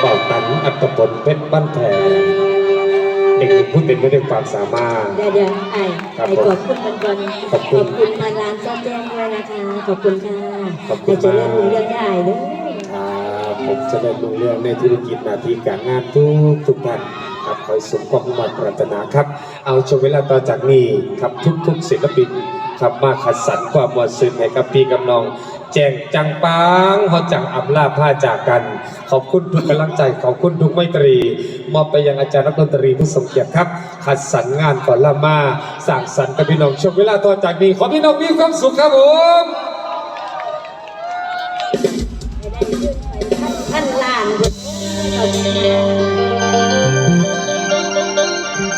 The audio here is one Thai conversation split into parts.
เบ่าวตันอัตพลเพชรบ้านแพงเด็กหนุ่มผู้เต็มไปด้วยความสามารถ เดี๋ยวเดี๋ยวไอ้ครับไอ้ผมขอบคุณมันก่อนขอบคุณขอบคุณทางร้านจ้าแจ้งด้วยนะคะ ขอบคุณค่ะขอบคุณเดี๋ยวจะมากเรื่องรู้เรื่องได้เด้อครับผมจะได้รู้เรื่องในธุรกิจหนาทีการงานทุกทุกท่านครับขอให้สมความมุ่งมั่นปรารถนาครับ เอาช่วงเวลาต่อจากนี้ครับทุกๆศิลปินครับมาขัดสรรความมวลซึ้งให้กับพี่กับน้อง แจงจังปังเขาจังอำลาผ้าจากกัน ขอบคุณทุกกำลังใจขอบคุณทุกไมตรี มอบไปยังอาจารย์นักดนตรีผู้ทรงเกียรติครับขัดสรรงานก่อนละมาสร้างสรรค์กับพี่น้องช่วงเวลาต่อจากนี้ขอพี่น้องมีความสุขครับผมท่านล้าน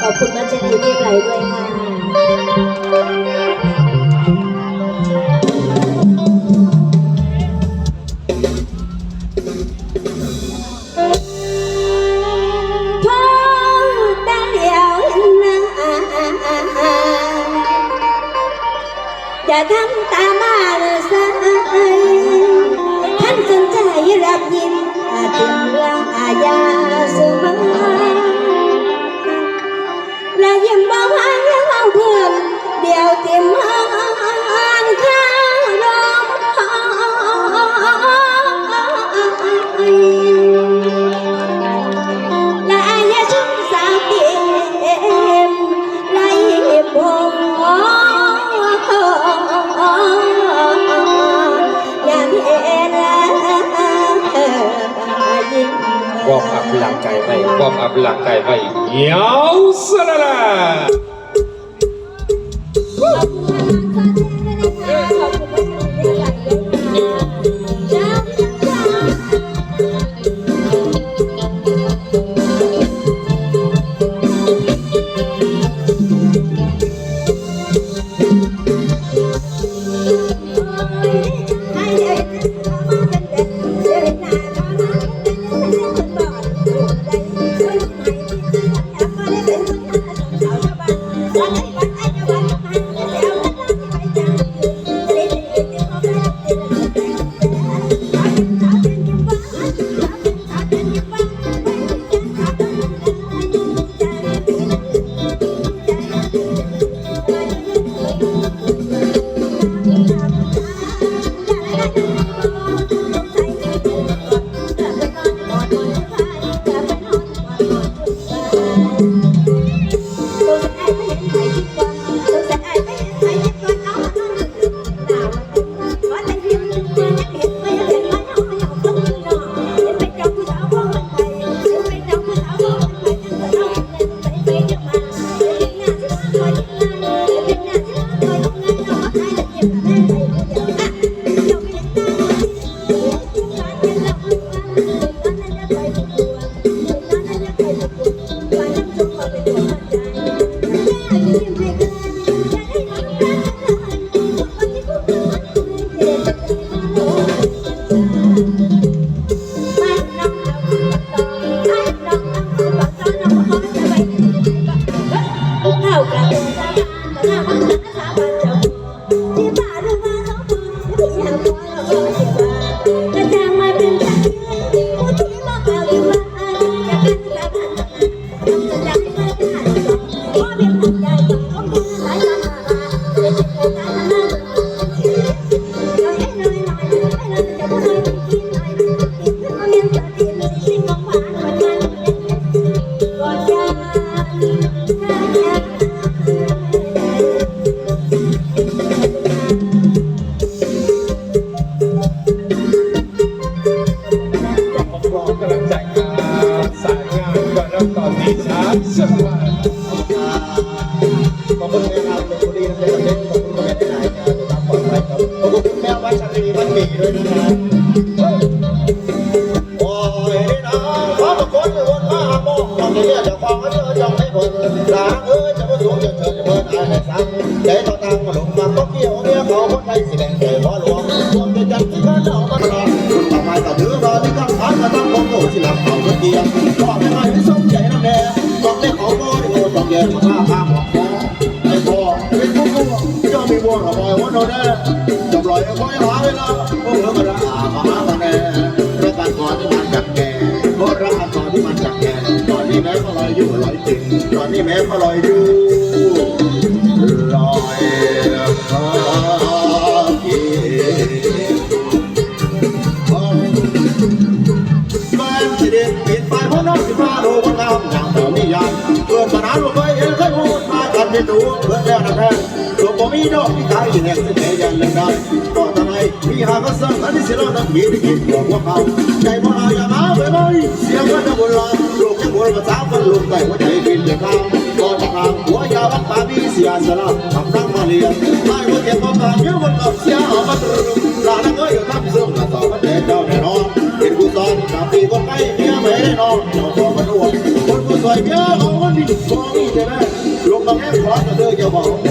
ขอบคุณมัชรีที่ไหลด้วยค่ะ วอร์ม ขอบคุณนะครับขอบคุณดีนะเด็กขอบคุณแม่ที่ไหนครับตามปลอดภัยครับขอบคุณแม่วัชรีมันมีด้วยนะครับโอ้ยนี่นะขอบคุณคนมาหาโมกตอนนี้จะฟังให้เธอจงให้เพิ่นลาเอ้ยจะมาสูงจะเชิญเพิ่นายให้สั่งใจต่อตังมาลงมาก็เกี่ยวเมียเขาคนไทยสิแดงใจพ่อหลวงรวมจะจัดที่ข้าเจ้ามาทำต่อไปต่อถือรอที่ตั้งฐามาตั้งของโตสิหลับเขาเมื่อกี้ วเราปล่อยวันโดนแน่จะปล่อยคอยหาเวลาพวกเราก็ได้อามาหากันแน่รักกันก่อนที่มันจักแก่เพราะรักกันก่อนที่มันจักแก่ตอนนี้แม้ก็ลอยอยู่ลอยจริงตอนนี้แม้ก็ลอยอยู่ ที่ขายอยู่แห่งเสน่ห์ยันเล่นได้ก็ทำไมมีหากสั่งอันนี้สิเราต้องมีที่กินของพวกเขาใจบ่เอาอย่ามาไปเลยเสียงมันจะบุญลาลูกยังบุญภาษามคนลูกใต้หัวใจบินเดือดข้ามก่อนทางหัวยาวัดปามีเสียสละทำนั่งมาเรียนไม่หัวเจ็บมาปากเยอะมันกับเสียเอามาตรึงลานักเอ้ยอยู่ทำซึ่งละสองมันเด็ดเจ้าแน่นอนเป็นผู้สอนกับปีคนไปเมียไม่ได้นอนเจ้าตัวมันอ้วนคนผู้สวยเมียเอาคนดีฟองนี่ใช่ไหมลงมาแค่ขอจะเด้ออย่าบอก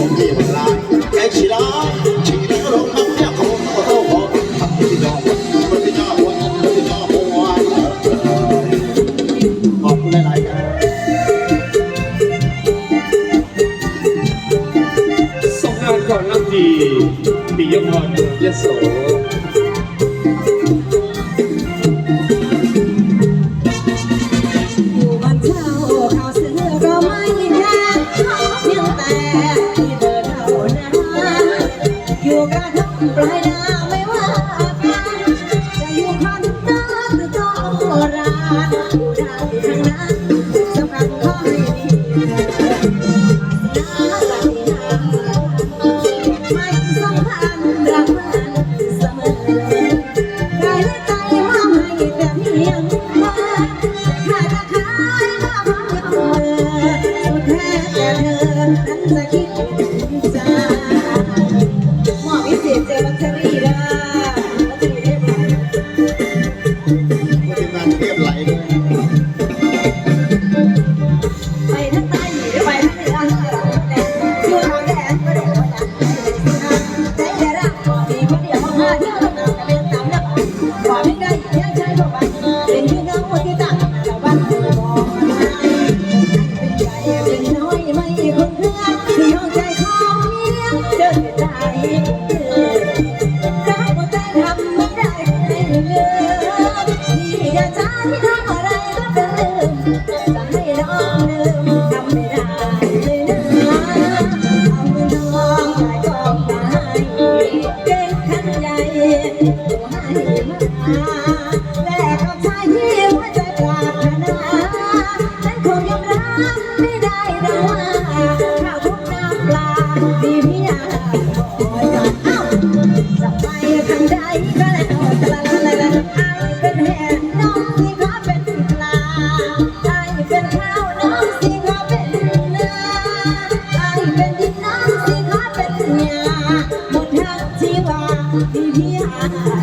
เธรรมดา พี่พี่ห